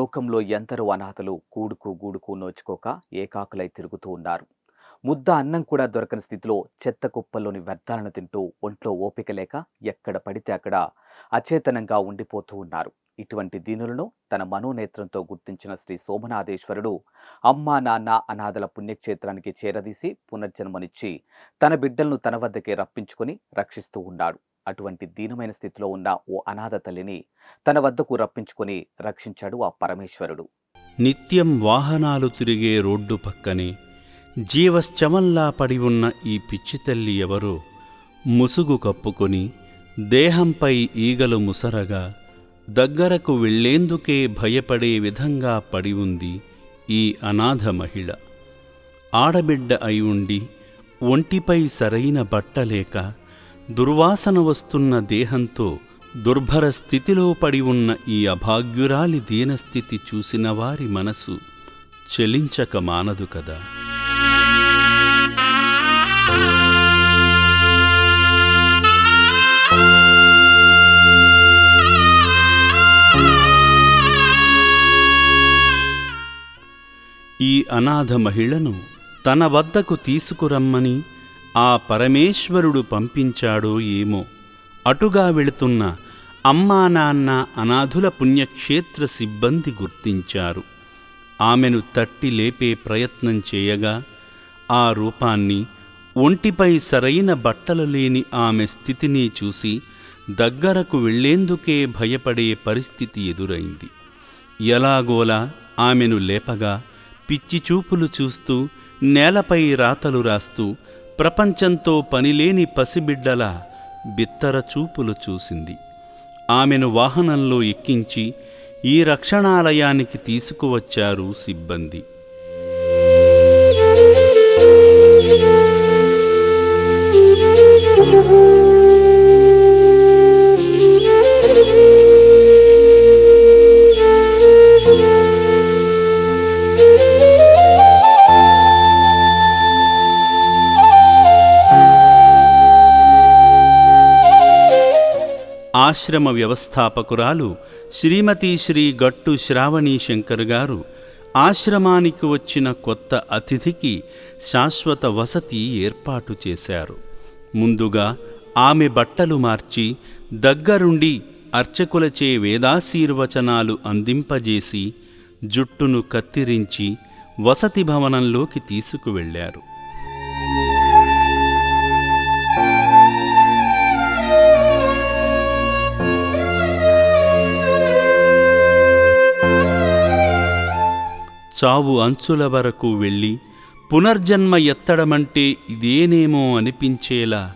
లోకంలో ఎందరో అనాథలు కూడుకు గూడుకు నోచుకోక ఏకాకులై తిరుగుతూ ఉన్నారు. ముద్ద అన్నం కూడా దొరకని స్థితిలో చెత్త కుప్పల్లోని వ్యర్థాలను తింటూ ఒంట్లో ఓపిక లేక ఎక్కడ పడితే అక్కడ అచేతనంగా ఉండిపోతూ ఉన్నారు. ఇటువంటి దీనులను తన మనోనేత్రంతో గుర్తించిన శ్రీ సోమనాథేశ్వరుడు అమ్మా నాన్న అనాథల పుణ్యక్షేత్రానికి చేరదీసి పునర్జన్మనిచ్చి తన బిడ్డలను తన వద్దకే రప్పించుకొని రక్షిస్తూ ఉన్నాడు. అటువంటి దీనమైన స్థితిలో ఉన్న ఓ అనాథ తల్లిని తన వద్దకు రప్పించుకొని రక్షించాడు ఆ పరమేశ్వరుడు. నిత్యం వాహనాలు తిరిగే రోడ్డు పక్కనే జీవశ్చమంలా పడి ఉన్న ఈ పిచ్చి తల్లి ఎవరో ముసుగు కప్పుకొని దేహంపై ఈగలు ముసరగా దగ్గరకు వెళ్ళేందుకే భయపడే విధంగా పడి ఉంది ఈ అనాథ మహిళ. ఆడబిడ్డ అయి ఉండి ఒంటిపై సరైన బట్టలేక దుర్వాసన వస్తున్న దేహంతో దుర్భర స్థితిలో పడి ఉన్న ఈ అభాగ్యురాలి దీనస్థితి చూసిన వారి మనసు చెలించక మానదు కదా. ఈ అనాథ మహిళను తన వద్దకు తీసుకురమ్మని ఆ పరమేశ్వరుడు పంపించాడో ఏమో. అటుగా వెళుతున్న అమ్మా నాన్న అనాథుల పుణ్యక్షేత్ర సిబ్బంది గుర్తించారు. ఆమెను తట్టి లేపే ప్రయత్నం చేయగా ఆ రూపాన్ని ఒంటిపై సరైన బట్టలు లేని ఆమె స్థితిని చూసి దగ్గరకు వెళ్ళేందుకే భయపడే పరిస్థితి ఎదురైంది. ఎలాగోలా ఆమెను లేపగా పిచ్చి చూపులు చూస్తూ నేలపై రాతలు రాస్తూ ప్రపంచంతో పనిలేని పసిబిడ్డల బిత్తర చూపులు చూసింది. ఆమెను వాహనంలో ఎక్కించి ఈ రక్షణాలయానికి తీసుకువచ్చారు సిబ్బంది. ఆశ్రమ వ్యవస్థాపకురాలు శ్రీమతి శ్రీ గట్టు శ్రావణీ శంకర్ గారు ఆశ్రమానికి వచ్చిన కొత్త అతిథికి శాశ్వత వసతి ఏర్పాటు చేశారు. ముందుగా ఆమె బట్టలు మార్చి దగ్గరుండి అర్చకులచే వేదాశీర్వచనాలు అందింపజేసి జుట్టును కత్తిరించి వసతి భవనంలోకి తీసుకువెళ్ళారు చావు అంచుల వరకు వెళ్ళి పునర్జన్మ ఎత్తడమంటే ఇదేనేమో అనిపించేలా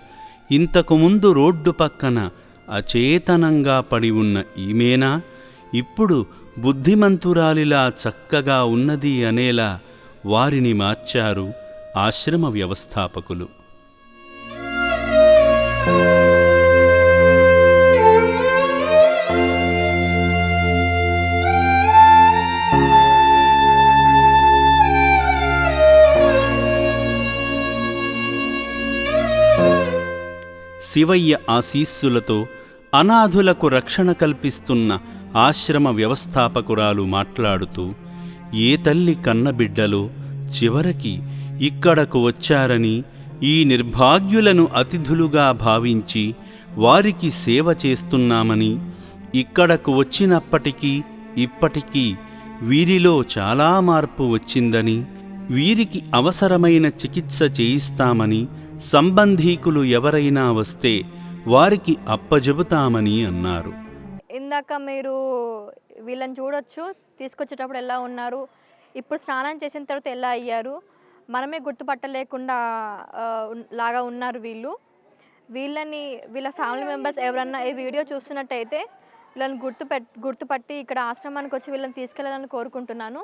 ఇంతకుముందు రోడ్డు పక్కన అచేతనంగా పడి ఉన్న ఈమెనా? ఇప్పుడు బుద్ధిమంతురాలిలా చక్కగా ఉన్నది అనేలా వారిని మార్చారు ఆశ్రమ వ్యవస్థాపకులు. శివయ్య ఆశీస్సులతో అనాథులకు రక్షణ కల్పిస్తున్న ఆశ్రమ వ్యవస్థాపకురాలు మాట్లాడుతూ ఏ తల్లి కన్నబిడ్డలో చివరికి ఇక్కడకు వచ్చారని ఈ నిర్భాగ్యులను అతిథులుగా భావించి వారికి సేవ చేస్తున్నామని ఇక్కడకు వచ్చినప్పటికీ ఇప్పటికీ వీరిలో చాలా మార్పు వచ్చిందని వీరికి అవసరమైన చికిత్స చేయిస్తామని సంబంధీకులు ఎవరైనా వస్తే వారికి అప్పజెబుతామని అన్నారు. ఇందాక మీరు వీళ్ళని చూడొచ్చు తీసుకొచ్చేటప్పుడు ఎలా ఉన్నారు ఇప్పుడు స్నానం చేసిన తర్వాత ఎలా అయ్యారు మనమే గుర్తుపట్టలేకుండా లాగా ఉన్నారు వీళ్ళు. వీళ్ళని వీళ్ళ ఫ్యామిలీ మెంబర్స్ ఎవరన్నా ఈ వీడియో చూస్తున్నట్టయితే వీళ్ళని గుర్తుపెట్ గుర్తుపట్టి ఇక్కడ ఆశ్రమానికి వచ్చి వీళ్ళని తీసుకెళ్ళాలని కోరుకుంటున్నాను.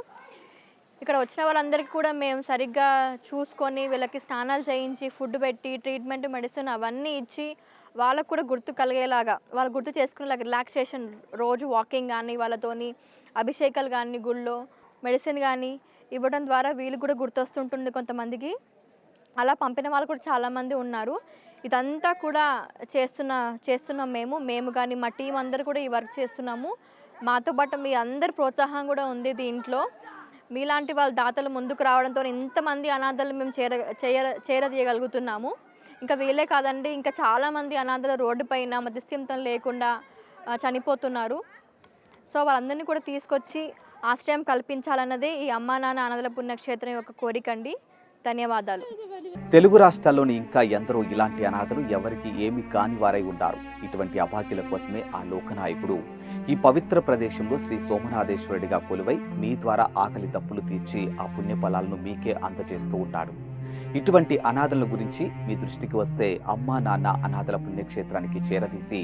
ఇక్కడ వచ్చిన వాళ్ళందరికీ కూడా మేము సరిగ్గా చూసుకొని వీళ్ళకి స్నానాలు చేయించి ఫుడ్ పెట్టి ట్రీట్మెంట్ మెడిసిన్ అవన్నీ ఇచ్చి వాళ్ళకు కూడా గుర్తు కలిగేలాగా వాళ్ళు గుర్తు చేసుకునేలాగా రిలాక్సేషన్ రోజు వాకింగ్ కానీ వాళ్ళతోని అభిషేకాలు కానీ గుళ్ళో మెడిసిన్ కానీ ఇవ్వడం ద్వారా వీళ్ళు కూడా గుర్తొస్తుంటుంది కొంతమందికి. అలా పంపిన వాళ్ళు కూడా చాలామంది ఉన్నారు. ఇదంతా కూడా చేస్తున్న చేస్తున్నాం మేము. మేము కానీ మా టీం అందరూ కూడా ఈ వర్క్ చేస్తున్నాము. మాతో పాటు మీ అందరి ప్రోత్సాహం కూడా ఉంది దీంట్లో. మీలాంటి వాళ్ళ దాతలు ముందుకు రావడంతో ఇంతమంది అనాథలు మేము చేర చేర చేరదీయగలుగుతున్నాము. ఇంకా వీళ్ళే కాదండి ఇంకా చాలామంది అనాథలు రోడ్డు పైన లేకుండా చనిపోతున్నారు. సో వాళ్ళందరినీ కూడా తీసుకొచ్చి ఆశ్రయం కల్పించాలన్నదే ఈ అమ్మా నాన్న అనాథల పుణ్యక్షేత్రం యొక్క కోరిక అండి. ధన్యవాదాలు. తెలుగు రాష్ట్రాల్లోని ఇంకా ఎందరో ఇలాంటి అనాథలు ఎవరికి ఏమి కాని వారై ఉంటారు ఇటువంటి అభాగ్యుల కోసమే ఆ లోకనాయకుడు. ఈ పవిత్ర ప్రదేశంలో శ్రీ సోమనాథేశ్వరుడిగా కొలువై మీ ద్వారా ఆకలి తప్పులు తీర్చి ఆ పుణ్య ఫలాలను మీకే అందజేస్తూ ఉంటాడు ఇటువంటి అనాథల గురించి మీ దృష్టికి వస్తే అమ్మా నాన్న అనాథల పుణ్యక్షేత్రానికి చేరదీసి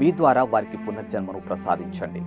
మీ ద్వారా వారికి పునర్జన్మను ప్రసాదించండి.